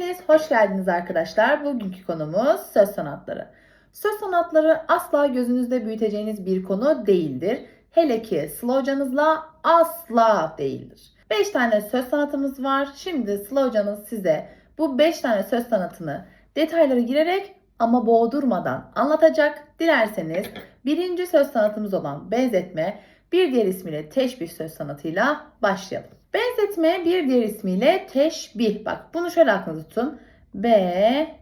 Hepiniz hoş geldiniz arkadaşlar. Bugünkü konumuz söz sanatları. Söz sanatları asla gözünüzde büyüteceğiniz bir konu değildir. Hele ki sloganınızla asla değildir. 5 tane söz sanatımız var. Şimdi sloganız size bu 5 tane söz sanatını detaylara girerek ama boğdurmadan anlatacak. Dilerseniz birinci söz sanatımız olan benzetme bir diğer ismiyle teşbih söz sanatıyla başlayalım. Benzetme bir diğer ismiyle teşbih. Bak bunu şöyle aklınızda tutun. B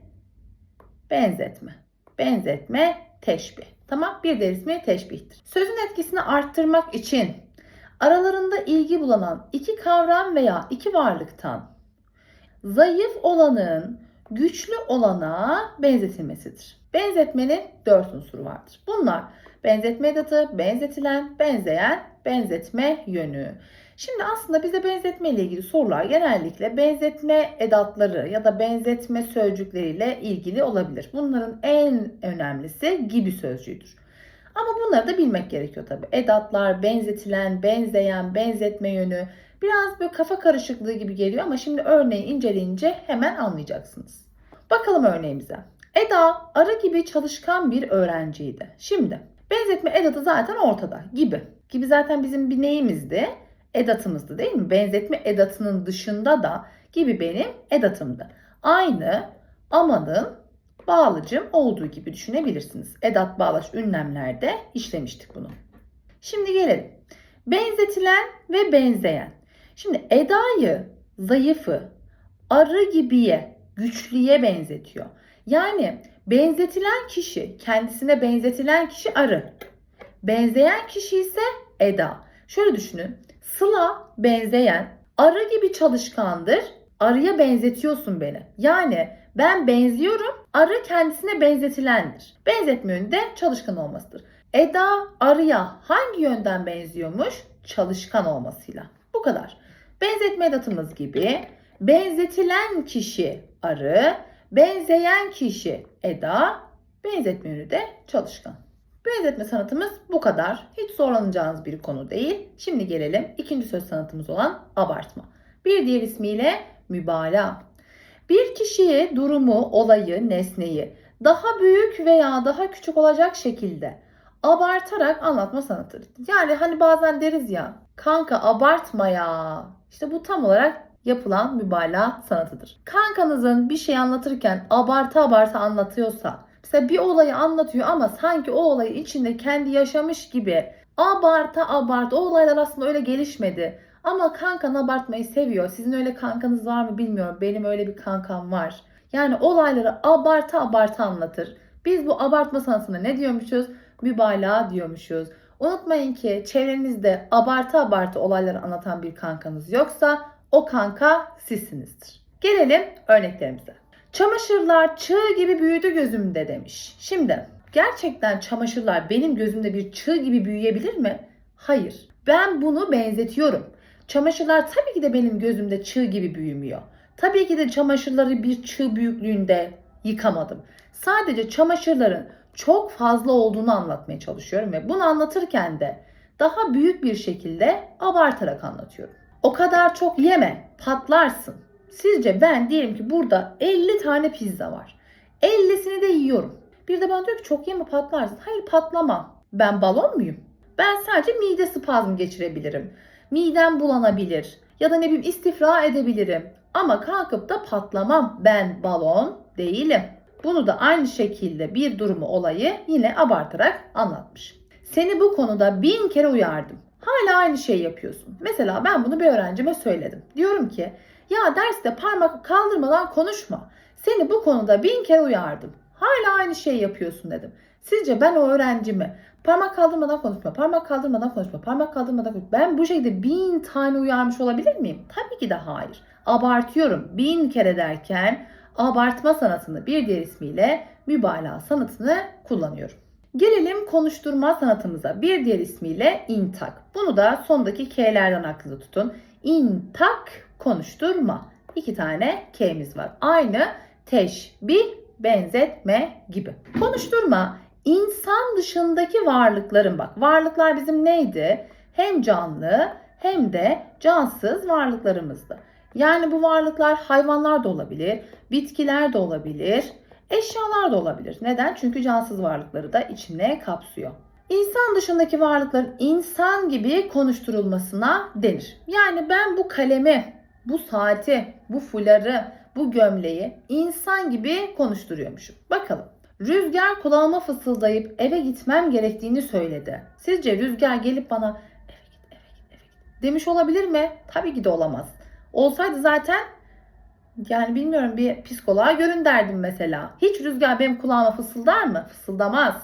benzetme. Benzetme teşbih. Tamam bir diğer ismi teşbihtir. Sözün etkisini arttırmak için aralarında ilgi bulunan iki kavram veya iki varlıktan zayıf olanın güçlü olana benzetilmesidir. Benzetmenin dört unsuru vardır. Bunlar benzetme edatı, benzetilen, benzeyen, benzetme yönü. Şimdi aslında bize benzetme ile ilgili sorular genellikle benzetme edatları ya da benzetme sözcükleriyle ilgili olabilir. Bunların en önemlisi gibi sözcüğüdür. Ama bunları da bilmek gerekiyor tabii. Edatlar, benzetilen, benzeyen, benzetme yönü biraz böyle kafa karışıklığı gibi geliyor ama şimdi örneği inceleyince hemen anlayacaksınız. Bakalım örneğimize. Eda arı gibi çalışkan bir öğrenciydi. Şimdi benzetme edatı zaten ortada gibi. Gibi zaten bizim bir neyimizdi? Edatımızdı değil mi? Benzetme edatının dışında da gibi benim edatımdı. Aynı amanın bağlıcım olduğu gibi düşünebilirsiniz. Edat bağlaç ünlemlerde işlemiştik bunu. Şimdi gelelim. Benzetilen ve benzeyen. Şimdi Eda'yı zayıfı arı gibiye, güçlüye benzetiyor. Yani benzetilen kişi, kendisine benzetilen kişi arı. Benzeyen kişi ise Eda. Şöyle düşünün. Sıla benzeyen, arı gibi çalışkandır. Arıya benzetiyorsun beni. Yani ben benziyorum, arı kendisine benzetilendir. Benzetme yönünde çalışkan olmasıdır. Eda arıya hangi yönden benziyormuş? Çalışkan olmasıyla. Bu kadar. Benzetme edatımız gibi benzetilen kişi arı, benzeyen kişi Eda, benzetme yönü de çalışkan. Benzetme sanatımız bu kadar. Hiç zorlanacağınız bir konu değil. Şimdi gelelim ikinci söz sanatımız olan abartma. Bir diğer ismiyle mübalağa. Bir kişiye durumu, olayı, nesneyi daha büyük veya daha küçük olacak şekilde abartarak anlatma sanatıdır. Yani hani bazen deriz ya kanka abartma ya. İşte bu tam olarak yapılan mübalağa sanatıdır. Kankanızın bir şey anlatırken abartı abartı anlatıyorsa mesela bir olayı anlatıyor ama sanki o olayı içinde kendi yaşamış gibi abarta abartı o olaylar aslında öyle gelişmedi. Ama kankan abartmayı seviyor. Sizin öyle kankanız var mı bilmiyorum. Benim öyle bir kankam var. Yani olayları abartı abartı anlatır. Biz bu abartma sanatına ne diyormuşuz? Mübalağa diyormuşuz. Unutmayın ki çevrenizde abartı abartı olayları anlatan bir kankanız yoksa o kanka sizsinizdir. Gelelim örneklerimize. Çamaşırlar çığ gibi büyüdü gözümde demiş. Şimdi gerçekten çamaşırlar benim gözümde bir çığ gibi büyüyebilir mi? Hayır. Ben bunu benzetiyorum. Çamaşırlar tabii ki de benim gözümde çığ gibi büyümüyor. Tabii ki de çamaşırları bir çığ büyüklüğünde yıkamadım. Sadece çamaşırların çok fazla olduğunu anlatmaya çalışıyorum ve bunu anlatırken de daha büyük bir şekilde abartarak anlatıyorum. O kadar çok yeme, patlarsın. Sizce ben diyelim ki burada 50 tane pizza var. 50'sini de yiyorum. Bir de bana diyor ki çok yeme patlarsın. Hayır patlamam. Ben balon muyum? Ben sadece mide spazmı geçirebilirim. Midem bulanabilir. Ya da ne bileyim istifra edebilirim. Ama kalkıp da patlamam. Ben balon değilim. Bunu da aynı şekilde bir durumu olayı yine abartarak anlatmış. Seni bu konuda bin kere uyardım. Hala aynı şeyi yapıyorsun. Mesela ben bunu bir öğrencime söyledim. Diyorum ki ya derste parmak kaldırmadan konuşma. Seni bu konuda bin kere uyardım. Hala aynı şeyi yapıyorsun dedim. Sizce ben o öğrencimi parmak kaldırmadan konuşma, parmak kaldırmadan konuşma, parmak kaldırmadan konuşma. Ben bu şekilde bin tane uyarmış olabilir miyim? Tabii ki de hayır. Abartıyorum. Bin kere derken abartma sanatını bir diğer ismiyle mübalağa sanatını kullanıyorum. Gelelim konuşturma sanatımıza. Bir diğer ismiyle intak. Bunu da sondaki K'lerden aklınızda tutun. İntak konuşturma. İki tane K'miz var. Aynı teşbih, benzetme gibi. Konuşturma insan dışındaki varlıkların bak. Varlıklar bizim neydi? Hem canlı hem de cansız varlıklarımızdı. Yani bu varlıklar hayvanlar da olabilir, bitkiler de olabilir, eşyalar da olabilir. Neden? Çünkü cansız varlıkları da içine kapsıyor. İnsan dışındaki varlıkların insan gibi konuşturulmasına denir. Yani ben bu kalemi, bu saati, bu fuları, bu gömleği insan gibi konuşturuyormuşum. Bakalım. Rüzgar kulağıma fısıldayıp eve gitmem gerektiğini söyledi. Sizce Rüzgar gelip bana eve git, eve git, eve git demiş olabilir mi? Tabii ki de olamaz. Olsaydı zaten yani bilmiyorum bir psikoloğa görün derdim mesela. Hiç Rüzgar benim kulağıma fısıldar mı? Fısıldamaz.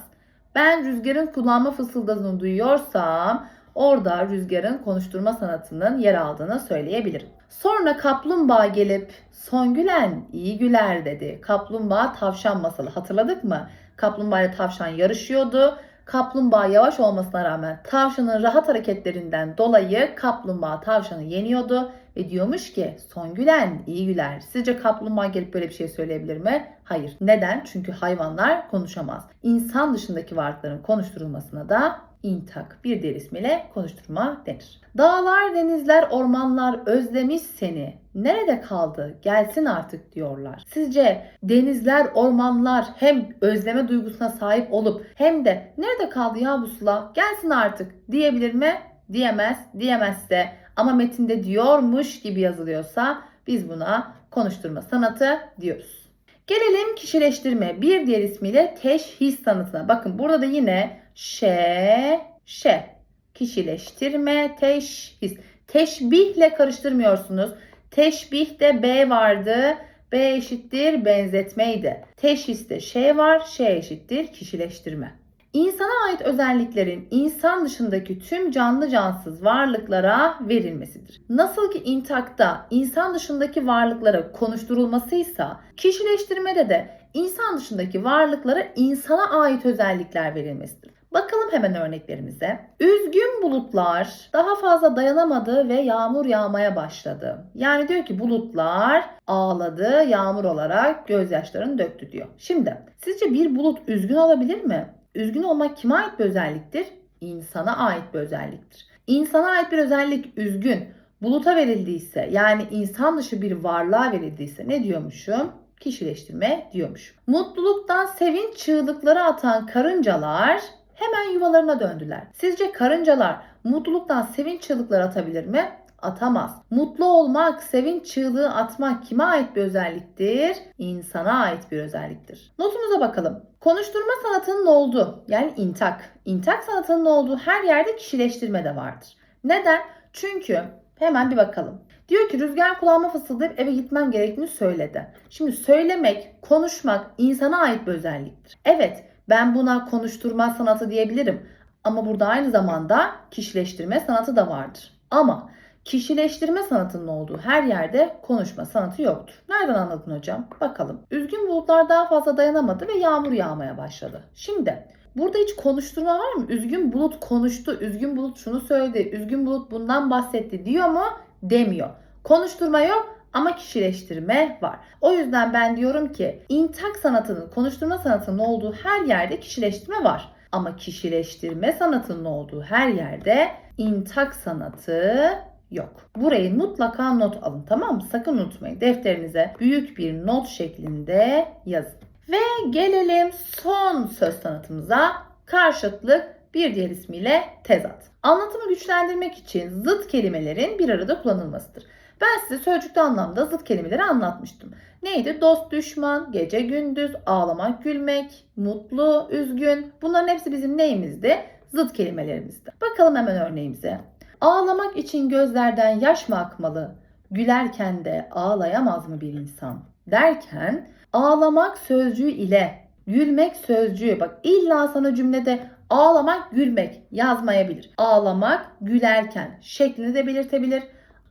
Ben Rüzgar'ın kulağıma fısıldadığını duyuyorsam orada Rüzgar'ın konuşturma sanatının yer aldığını söyleyebilirim. Sonra kaplumbağa gelip son gülen iyi güler dedi. Kaplumbağa tavşan masalı hatırladık mı? Kaplumbağa ile tavşan yarışıyordu. Kaplumbağa yavaş olmasına rağmen tavşanın rahat hareketlerinden dolayı kaplumbağa tavşanı yeniyordu ve diyormuş ki son gülen iyi güler. Sizce kaplumbağa gelip böyle bir şey söyleyebilir mi? Hayır. Neden? Çünkü hayvanlar konuşamaz. İnsan dışındaki varlıkların konuşturulmasına da intak bir diğer ismiyle konuşturma denir. Dağlar, denizler, ormanlar özlemiş seni. Nerede kaldı? Gelsin artık diyorlar. Sizce denizler, ormanlar hem özleme duygusuna sahip olup hem de nerede kaldı ya bu sular? Gelsin artık diyebilir mi? Diyemez. Diyemezse ama metinde diyormuş gibi yazılıyorsa biz buna konuşturma sanatı diyoruz. Gelelim kişileştirme. Bir diğer ismiyle teşhis sanatına. Bakın burada da yine şe, şe. Kişileştirme, teşhis. Teşbihle karıştırmıyorsunuz. Teşbihte B vardı. B eşittir benzetmeydi. Teşhiste şey var, şey eşittir kişileştirme. İnsana ait özelliklerin insan dışındaki tüm canlı cansız varlıklara verilmesidir. Nasıl ki intakta insan dışındaki varlıklara konuşturulmasıysa kişileştirmede de insan dışındaki varlıklara insana ait özellikler verilmesidir. Bakalım hemen örneklerimize. Üzgün bulutlar daha fazla dayanamadı ve yağmur yağmaya başladı. Yani diyor ki bulutlar ağladı, yağmur olarak gözyaşlarını döktü diyor. Şimdi sizce bir bulut üzgün olabilir mi? Üzgün olmak kime ait bir özelliktir? İnsana ait bir özelliktir. İnsana ait bir özellik üzgün. Buluta verildiyse yani insan dışı bir varlığa verildiyse ne diyormuşum? Kişileştirme diyormuş. Mutluluktan sevinç çığlıkları atan karıncalar hemen yuvalarına döndüler. Sizce karıncalar mutluluktan sevinç çığlıkları atabilir mi? Atamaz. Mutlu olmak, sevinç çığlığı atmak kime ait bir özelliktir? İnsana ait bir özelliktir. Notumuza bakalım. Konuşturma sanatının olduğu yani intak. İntak sanatının olduğu her yerde kişileştirme de vardır. Neden? Çünkü hemen bir bakalım. Diyor ki rüzgar kulağıma fısıldayıp eve gitmem gerektiğini söyledi. Şimdi söylemek, konuşmak insana ait bir özelliktir. Evet ben buna konuşturma sanatı diyebilirim. Ama burada aynı zamanda kişileştirme sanatı da vardır. Ama kişileştirme sanatının olduğu her yerde konuşma sanatı yoktur. Nereden anladın hocam? Bakalım. Üzgün bulutlar daha fazla dayanamadı ve yağmur yağmaya başladı. Şimdi burada hiç konuşturma var mı? Üzgün bulut konuştu, üzgün bulut şunu söyledi, üzgün bulut bundan bahsetti diyor mu? Demiyor. Konuşturma yok ama kişileştirme var. O yüzden ben diyorum ki intak sanatının, konuşturma sanatının olduğu her yerde kişileştirme var. Ama kişileştirme sanatının olduğu her yerde intak sanatı yok. Burayı mutlaka not alın tamam mı? Sakın unutmayın. Defterinize büyük bir not şeklinde yazın. Ve gelelim son söz sanatımıza. Karşıtlık bir diğer ismiyle tezat. Anlatımı güçlendirmek için zıt kelimelerin bir arada kullanılmasıdır. Ben size sözcükte anlamda zıt kelimeleri anlatmıştım. Neydi? Dost, düşman, gece, gündüz, ağlamak, gülmek, mutlu, üzgün. Bunların hepsi bizim neyimizdi? Zıt kelimelerimizdi. Bakalım hemen örneğimize. Ağlamak için gözlerden yaş mı akmalı? Gülerken de ağlayamaz mı bir insan? Derken ağlamak sözcüğü ile gülmek sözcüğü bak illa sana cümlede ağlamak gülmek yazmayabilir. Ağlamak gülerken şeklini de belirtebilir.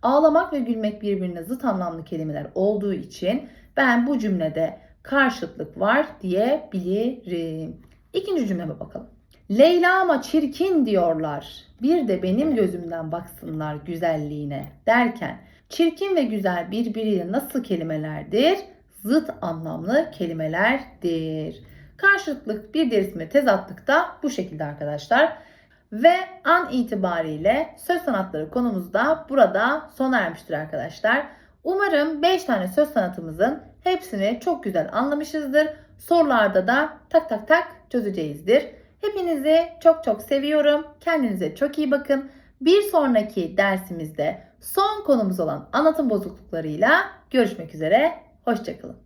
Ağlamak ve gülmek birbirine zıt anlamlı kelimeler olduğu için ben bu cümlede karşıtlık var diyebilirim. İkinci cümleme bakalım. Leyla ama çirkin diyorlar. Bir de benim gözümden baksınlar güzelliğine derken çirkin ve güzel birbiriyle nasıl kelimelerdir? Zıt anlamlı kelimelerdir. Karşıtlık bir diğer ismi tezatlık da bu şekilde arkadaşlar. Ve an itibariyle söz sanatları konumuz da burada sona ermiştir arkadaşlar. Umarım 5 tane söz sanatımızın hepsini çok güzel anlamışızdır. Sorularda da tak tak tak çözeceğizdir. Hepinizi çok çok seviyorum. Kendinize çok iyi bakın. Bir sonraki dersimizde son konumuz olan anlatım bozukluklarıyla görüşmek üzere. Hoşçakalın.